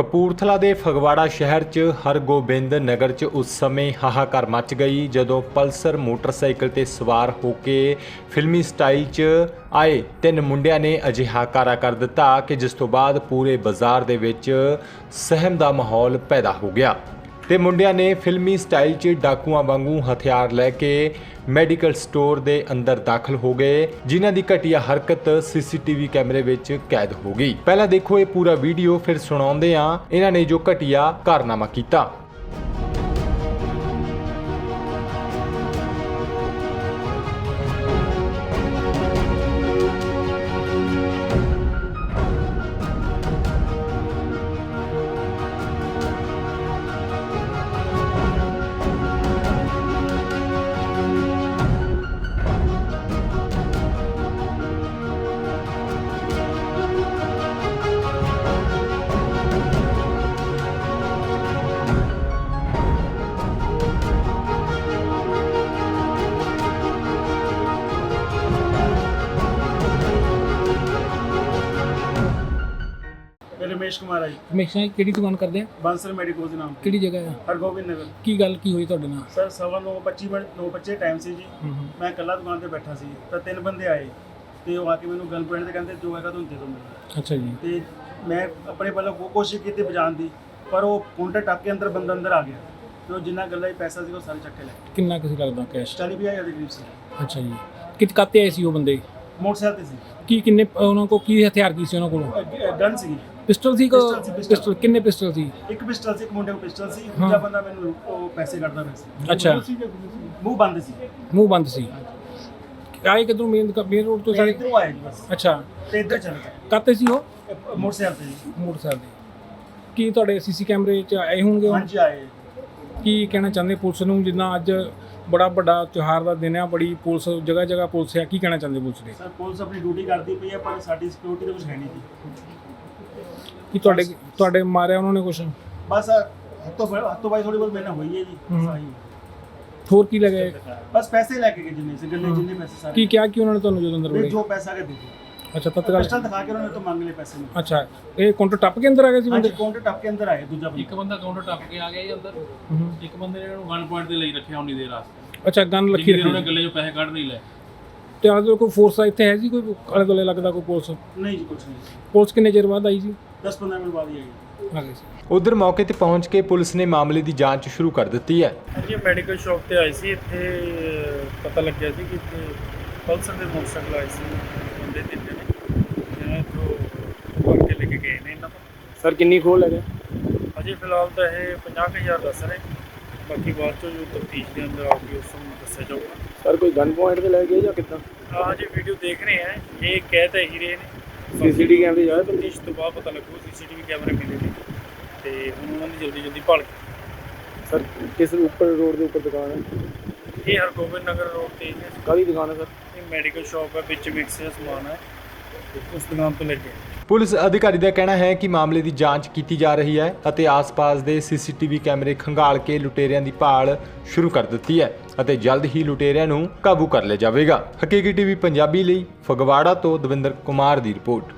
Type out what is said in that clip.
ਕਪੂਰਥਲਾ ਦੇ ਫਗਵਾੜਾ ਸ਼ਹਿਰ 'ਚ ਹਰਗੋਬਿੰਦ ਨਗਰ 'ਚ ਉਸ ਸਮੇਂ ਹਾਹਾਕਾਰ ਮਚ ਗਈ ਜਦੋਂ ਪਲਸਰ ਮੋਟਰਸਾਈਕਲ ਤੇ ਸਵਾਰ ਹੋ ਕੇ ਫਿਲਮੀ ਸਟਾਈਲ 'ਚ ਆਏ। ਤਿੰਨ ਮੁੰਡਿਆਂ ਨੇ ਅਜਿਹਾ ਕਾਰਾ ਕਰ ਦਿੱਤਾ ਕਿ ਜਿਸ ਤੋਂ ਬਾਅਦ ਪੂਰੇ ਬਾਜ਼ਾਰ ਦੇ ਵਿੱਚ ਸਹਿਮ ਦਾ ਮਾਹੌਲ ਪੈਦਾ ਹੋ ਗਿਆ। ਤੇ ਮੁੰਡਿਆਂ ਨੇ ਫਿਲਮੀ ਸਟਾਈਲ 'ਚ ਡਾਕੂਆਂ ਵਾਂਗੂ ਹਥਿਆਰ ਲੈ ਕੇ ਮੈਡੀਕਲ ਸਟੋਰ ਦੇ ਅੰਦਰ ਦਾਖਲ ਹੋ ਗਏ, ਜਿਨ੍ਹਾਂ ਦੀ ਘਟੀਆ ਹਰਕਤ ਸੀਸੀਟੀਵੀ ਕੈਮਰੇ ਵਿੱਚ ਕੈਦ ਹੋ ਗਈ। ਪਹਿਲਾਂ ਦੇਖੋ ਇਹ ਪੂਰਾ ਵੀਡੀਓ, ਫਿਰ ਸੁਣਾਉਂਦੇ ਆ ਇਹਨਾਂ ਨੇ ਜੋ ਘਟੀਆ ਕਾਰਨਾਮਾ ਕੀਤਾ। ਰਮੇਸ਼ ਕੁਮਾਰ ਹੈ ਜੀ। ਹਮੇਸ਼ਾ ਕਿਹੜੀ ਦੁਕਾਨ ਕਰਦੇ ਆ? ਬਾਂਸਲ ਮੈਡੀਕੋਜ਼ ਦੇ ਨਾਮ ਕਿਹੜੀ ਜਗ੍ਹਾ ਆ? ਹਰਗੋਬਿੰਦ ਨਗਰ। ਕੀ ਗੱਲ ਕੀ ਹੋਈ ਤੁਹਾਡੇ ਨਾਲ? ਸਰ ਸਵਾ ਨੌ 25 ਮਿੰਟ 9:25 ਟਾਈਮ ਸੀ ਜੀ। ਮੈਂ ਇਕੱਲਾ ਦੁਕਾਨ ਤੇ ਬੈਠਾ ਸੀ। ਤਾਂ ਤਿੰਨ ਬੰਦੇ ਆਏ ਤੇ ਉਹ ਆ ਕੇ ਮੈਨੂੰ ਗਨ ਪੁਆਇੰਟ ਤੇ ਕਹਿੰਦੇ ਜੋ ਹੈਗਾ ਤੁਹਾਨੂੰ ਦੇ ਦੋ ਮੈਨੂੰ। ਅੱਛਾ ਜੀ। ਤੇ ਮੈਂ ਆਪਣੇ ਵੱਲੋਂ ਕੋ- ਕੋਸ਼ਿਸ਼ ਕੀਤੀ ਬਚਾਉਣ ਦੀ ਪਰ ਉਹ ਕਾਊਂਟਰ ਟੱਪ ਕੇ ਅੰਦਰ ਬੰਦਾ ਅੰਦਰ ਆ ਗਿਆ। ਤੇ ਉਹ ਜਿੰਨਾ ਗੱਲਾਂ ਹੀ ਪੈਸਾ ਸੀ ਉਹ ਸਾਰੇ ਚੱਕ ਕੇ ਲੈ ਗਏ। ਕਿੰਨਾ ਕਿਸੇ ਲੱਗਦਾ ਕੈਸ਼ 40 ਵੀ ਹਜ਼ਾਰ ਦੇ ਕਰੀਬ ਸੀ। ਅੱਛਾ ਜੀ। ਕਿਤ ਕਾਤੇ ਆਏ ਸੀ ਉਹ ਬੰਦੇ? ਮੋਟਰਸਾਈਕਲ ਤੇ ਸੀ। ਕੀ ਕਿੰਨੇ ਉਹਨਾਂ ਕੋਲ ਕੀ ਹਥਿਆਰ ਕੀ ਸੀ ਉਹਨਾਂ ਕੋਲ? ਗਨ ਸੀ ਪਿਸਟਲ ਸੀ ਸੀ, ਪਿਸਟਲ। ਪਿਸਟਲ? ਕਿੰਨੇ ਪਿਸਟਲ ਸੀ? ਇੱਕ ਪਿਸਟਲ ਸੀ ਇੱਕ ਮੁੰਡੇ ਕੋਲ ਪਿਸਟਲ ਸੀ। ਦੂਜਾ ਬੰਦਾ ਮੈਨੂੰ ਉਹ ਪੈਸੇ ਕੱਢਦਾ ਪਿਆ ਸੀ। ਅੱਛਾ। ਮੂੰਹ ਬੰਦ ਸੀ। ਮੂੰਹ ਬੰਦ ਸੀ। ਆਏ ਕਿਧਰੋਂ? ਮੇਨ ਮੇਨ ਰੋਡ ਤੋਂ ਸਾਰੇ? ਇੱਧਰੋਂ ਆਏ ਜੀ ਬਸ। ਅੱਛਾ। ਤੇ ਇੱਧਰ ਚੱਲ ਗਏ ਕਾਤੇ ਸੀ ਉਹ? ਇਹ ਮੋਟਰਸਾਈਕਲ ਤੇ ਜੀ। ਮੋਟਰਸਾਈਕਲ ਦੇ ਕੀ ਤੁਹਾਡੇ ਸੀਸੀ ਕੈਮਰੇ 'ਚ ਆਏ ਹੋਣਗੇ ਉਹ? ਹਾਂਜੀ ਆਏ। ਕੀ ਕਹਿਣਾ ਚਾਹੁੰਦੇ ਪੁਲਿਸ ਨੂੰ? ਜਿੱਦਾਂ ਅੱਜ ਬੜਾ ਵੱਡਾ ਤਿਉਹਾਰ ਦਾ ਦਿਨ ਆ ਬੜੀ ਪੁਲਿਸ ਜਗ੍ਹਾ ਜਗ੍ਹਾ ਪੁਲਿਸ ਆ ਕੀ ਕਹਿਣਾ ਚਾਹੁੰਦੇ ਪੁਲਿਸ ਦੇ? ਸਰ ਪੁਲਿਸ ਆਪਣੀ ਡਿਊਟੀ ਕਰਦੀ ਪਈ ਹੈ ਪਰ ਸਾਡੀ ਸਿਕਿਉਰਿਟੀ ਤੇ ਕੁਝ ਹੈ ਨਹੀਂ ਜੀ। ਕੀ ਤੁਹਾਡੇ ਤੁਹਾਡੇ ਮਾਰਿਆ ਉਹਨਾਂ ਨੇ ਕੁਛ? ਬਸ ਹੱਥੋਂ ਹੱਥੋਂ ਬਾਈ ਥੋੜੀ ਬਹੁਤ ਮੈਨਾਂ ਹੋਈ ਹੈ ਜੀ। ਸਾਈ ਹੋਰ ਕੀ ਲਗੇ ਬਸ ਪੈਸੇ ਲੈ ਕੇ ਗਏ ਜਿੰਨੇ ਸੀ ਗੱਲੇ ਜਿੰਨੇ ਪੈਸੇ ਸਾਰੇ। ਕੀ ਕਿਹਾ ਕਿ ਉਹਨਾਂ ਨੇ ਤੁਹਾਨੂੰ ਜਦੋਂ ਅੰਦਰ ਵੜੇ? ਜੋ ਪੈਸਾ ਕੇ ਦੇ ਦਿਓ। ਅੱਛਾ ਤਤਕਾਲ। ਪਿਸਟਲ ਦਿਖਾ ਕੇ ਉਹਨਾਂ ਨੇ ਤੋਂ ਮੰਗ ਲਏ ਪੈਸੇ ਮੈਨੂੰ ਅੱਛਾ ਇਹ ਕਾਊਂਟਰ ਟੱਪ ਕੇ ਅੰਦਰ ਆ ਗਏ ਸੀ ਬੰਦੇ? ਕਾਊਂਟਰ ਟੱਪ ਕੇ ਅੰਦਰ ਆਏ ਦੂਜਾ ਬੰਦਾ। ਇੱਕ ਬੰਦਾ ਕਾਊਂਟਰ ਟੱਪ ਕੇ ਆ ਗਿਆ ਜੀ ਅੰਦਰ। ਇੱਕ ਬੰਦੇ ਨੇ ਉਹਨੂੰ 1 ਪੁਆਇੰਟ ਦੇ ਲਈ ਰੱਖਿਆ ਉਨੀ ਦੇਰ ਵਾਸਤੇ। ਅੱਛਾ ਗਨ ਲੱਖੀ ਦੇਰ ਉਹਨੇ ਰੱਖੀ ਗੱਲੇ 'ਚੋਂ ਪੈਸੇ ਕੱਢ ਨਹੀਂ ਲਏ। ਤੇ ਆਲੇ ਦੁਆਲੇ ਕੋਈ ਫੋਰਸ ਇੱਥੇ ਹੈ ਜੀ ਕੋਈ ਆਲੇ ਦੁਆਲੇ ਲੱਗਦਾ ਕੋਈ ਪੁਲਿਸ? ਨਹੀਂ ਜੀ ਕੁਝ ਨਹੀਂ। ਪੁਲਿਸ ਕਿੰਨੇ ਚਿਰ ਬਾਅਦ ਆਈ ਜੀ? 10 15 ਮਿੰਟ ਬਾਅਦ ਹੀ ਆਈ। ਗਈ ਸੀ ਉਧਰ ਮੌਕੇ ਤੇ ਪਹੁੰਚ ਕੇ ਪੁਲਿਸ ਨੇ ਮਾਮਲੇ ਦੀ ਜਾਂਚ ਸ਼ੁਰੂ ਕਰ ਦਿੱਤੀ ਹੈ। ਹਾਂਜੀ ਮੈਡੀਕਲ ਸ਼ਾਪ ਤੇ ਆਏ ਸੀ। ਇੱਥੇ ਪਤਾ ਲੱਗਿਆ ਸੀ ਕਿ ਇੱਥੇ ਪਲਸਰ ਦੇ ਮੋਟਰਸਾਈਕਲ ਆਏ ਸੀ। ਬੰਦੇ ਤਿੰਨ ਨੇ ਤੋਂ ਭਰ ਕੇ ਲੈ ਕੇ ਗਏ ਨੇ ਇਹਨਾਂ ਤੋਂ। ਸਰ ਕਿੰਨੀ ਖੋਲ ਹੈਗਾ ਅਜੇ ਫਿਲਹਾਲ ਤਾਂ ਇਹ 50000 ਦੱਸ ਰਹੇ। ਬਾਕੀ ਬਾਅਦ ਚੋਂ ਜੋ ਤਫਤੀਸ਼ ਦੇ ਅੰਦਰ ਆਉਗੀ ਉਸ ਨੂੰ ਦੱਸਿਆ ਜਾਊਗਾ। ਸਰ ਕੋਈ ਗਨ ਪੁਆਇੰਟ ਤੇ ਲੈ ਗਏ ਜਾਂ ਕਿੱਦਾਂ? ਹਾਂ ਜੀ ਵੀਡੀਓ ਦੇਖ ਰਹੇ ਹਾਂ। ਇਹ ਕਹਿ ਤਾਂ ਇਹੀ ਰਹੇ ਨੇ। CCTV ਕੈਮਰੇ ਜਾਏ ਤਫਤੀਸ਼ ਤੋਂ ਬਾਅਦ ਪਤਾ ਲੱਗੂ ਸੀਸੀਟੀਵੀ ਕੈਮਰੇ ਮਿਲੇ ਨੇ। ਤੇ ਹੁਣ ਉਹਨਾਂ ਦੀ ਜਲਦੀ ਜਲਦੀ ਭਾਲ ਸਰ ਕਿਸ ਉੱਪਰ ਰੋਡ ਦੇ ਉੱਪਰ ਦੁਕਾਨ ਹੈ? ਇਹ ਹਰਗੋਬਿੰਦ ਨਗਰ ਰੋਡ ਤੇ ਹੈ ਕਾਹਦੀ ਦੁਕਾਨ ਹੈ ਸਰ? ਇਹ ਮੈਡੀਕਲ ਸ਼ਾਪ ਹੈ ਵਿੱਚ ਮਿਕਸ ਦਾ ਸਮਾਨ ਹੈ। ਉਸ ਦੁਕਾਨ ਤੋਂ ਲੈ ਕੇ ਪੁਲਿਸ ਅਧਿਕਾਰੀ ਦਾ ਕਹਿਣਾ ਹੈ ਕਿ ਮਾਮਲੇ ਦੀ ਜਾਂਚ ਕੀਤੀ ਜਾ ਰਹੀ ਹੈ ਅਤੇ ਆਸ-ਪਾਸ ਦੇ ਸੀਸੀਟੀਵੀ ਕੈਮਰੇ ਖੰਗਾਲ ਕੇ ਲੁਟੇਰਿਆਂ ਦੀ ਭਾਲ ਸ਼ੁਰੂ ਕਰ ਦਿੱਤੀ ਹੈ ਅਤੇ ਜਲਦ ਹੀ ਲੁਟੇਰਿਆਂ ਨੂੰ ਕਾਬੂ ਕਰ ਲਿਆ ਜਾਵੇਗਾ। ਹਕੀਕੀ ਟੀਵੀ ਪੰਜਾਬੀ ਲਈ ਫਗਵਾੜਾ ਤੋਂ ਦਵਿੰਦਰ ਕੁਮਾਰ ਦੀ ਰਿਪੋਰਟ।